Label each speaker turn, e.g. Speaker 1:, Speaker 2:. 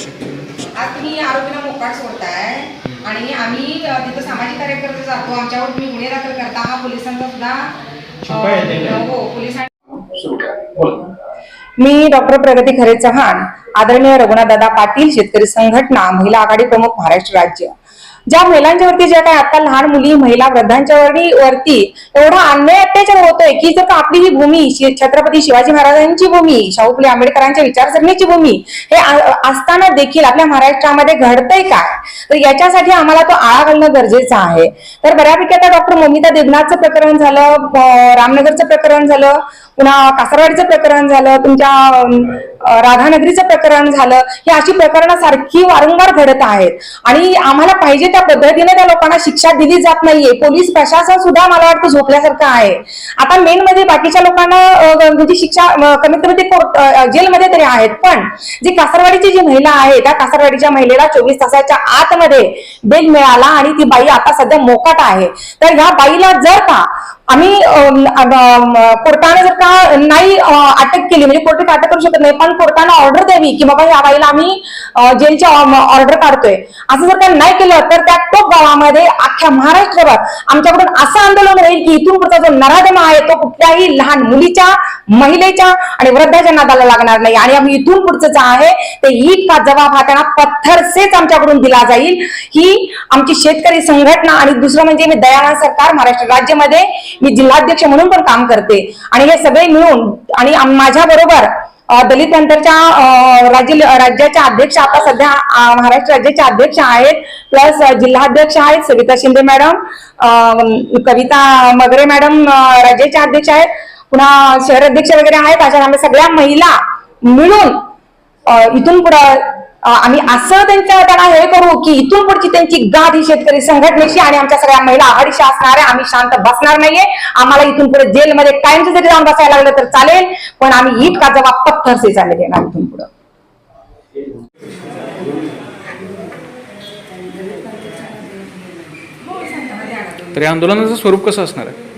Speaker 1: आज तुम्ही आरोपीला मोकाट सोडताय. आणि आम्ही तिथं सामाजिक कार्यकर्ते जातो. आमच्यावर तुम्ही गुन्हे दाखल करता. हा पोलिसांचा सुद्धा हो,
Speaker 2: मी डॉक्टर प्रगती खरे चव्हाण आदरणीय रघुनाथदा पाटील शेतकरी संघटना महिला आघाडी प्रमुख महाराष्ट्र राज्य. ज्या महिलांच्यावरती ज्या काय आता लहान मुली महिला वृद्धांच्या वरती एवढा अन्याय अत्याचार होतोय की जर का आपली ही भूमी शि- छत्रपती शिवाजी महाराजांची भूमी शाहू फुले आंबेडकरांच्या विचारसरणीची भूमी हे असताना देखील आपल्या महाराष्ट्रामध्ये घडतंय काय? तर याच्यासाठी आम्हाला तो आळा घालणं गरजेचं आहे. तर बऱ्यापैकी आता डॉक्टर मोमिता देवनाथचं प्रकरण झालं रामनगरचं प्रकरण झालं पुन्हा कासारवाडीचं प्रकरण झालं तुमच्या राधानगरीचं प्रकरण झालं हे अशी प्रकरणं सारखी वारंवार घडत आहेत. आणि आम्हाला पाहिजे त्या पद्धतीने त्या लोकांना शिक्षा दिली जात नाहीये. पोलीस प्रशासन सुद्धा मला वाटतं झोपल्यासारखं आहे. आता मेन मध्ये बाकीच्या लोकांना म्हणजे शिक्षा कमीत कमी ते जेलमध्ये तरी आहेत. पण जी कासरवाडीची जी महिला आहे त्या कासरवाडीच्या महिलेला चोवीस तासाच्या आतमध्ये बेल मिळाला आणि ती बाई आता सध्या मोकाट आहे. तर ह्या बाईला जर का आम्ही कोर्टाने जर का नाही अटक केली म्हणजे कोर्टात अटक करू शकत नाही पण कोर्टाने ऑर्डर द्यावी की बाबा या बाईला आम्ही जेलच्या ऑर्डर काढतोय. असं जर का नाही केलं तर त्या टोप गावामध्ये अख्ख्या महाराष्ट्रभर आमच्याकडून असं आंदोलन राहील की इथून पुढचा जो नराधमा आहे तो कुठल्याही लहान मुलीच्या महिलेच्या आणि वृद्धाच्या नादाला लागणार नाही. आणि आम्ही इथून पुढचं जे आहे ते ईद का जबाब हा त्यांना पत्थरसेच आमच्याकडून दिला जाईल. ही आमची शेतकरी संघटना आणि दुसरं म्हणजे मी दयानंद सरकार महाराष्ट्र राज्यामध्ये मी जिल्हाध्यक्ष म्हणून पण काम करते. आणि हे सगळे मिळून आणि माझ्या बरोबर दलित नंतरच्या राज्य राज्याच्या अध्यक्ष आता सध्या महाराष्ट्र राज्याच्या अध्यक्ष आहेत प्लस जिल्हाध्यक्ष आहेत सविता शिंदे मॅडम कविता मगरे मॅडम राज्याच्या राज्याचे अध्यक्ष आहेत. पुन्हा शहर अध्यक्ष वगैरे आहेत अशा आम्ही सगळ्या महिला मिळून इथून पुढं आम्ही असं त्यांच्या त्यांना हे करू की इथून पुढची त्यांची गाद ही शेतकरी संघटनेशी आणि आमच्या सगळ्या महिला आघाडीशी असणार आहे. आम्ही शांत बसणार नाहीये. आम्हाला इथून पुढे जेलमध्ये कायमचं जरी जाऊन बसायला लागलं तर चालेल पण आम्ही इतका का जबाब पत्थरसे चालले देणार इथून पुढं.
Speaker 3: तरी आंदोलनाचं स्वरूप कसं असणार आहे?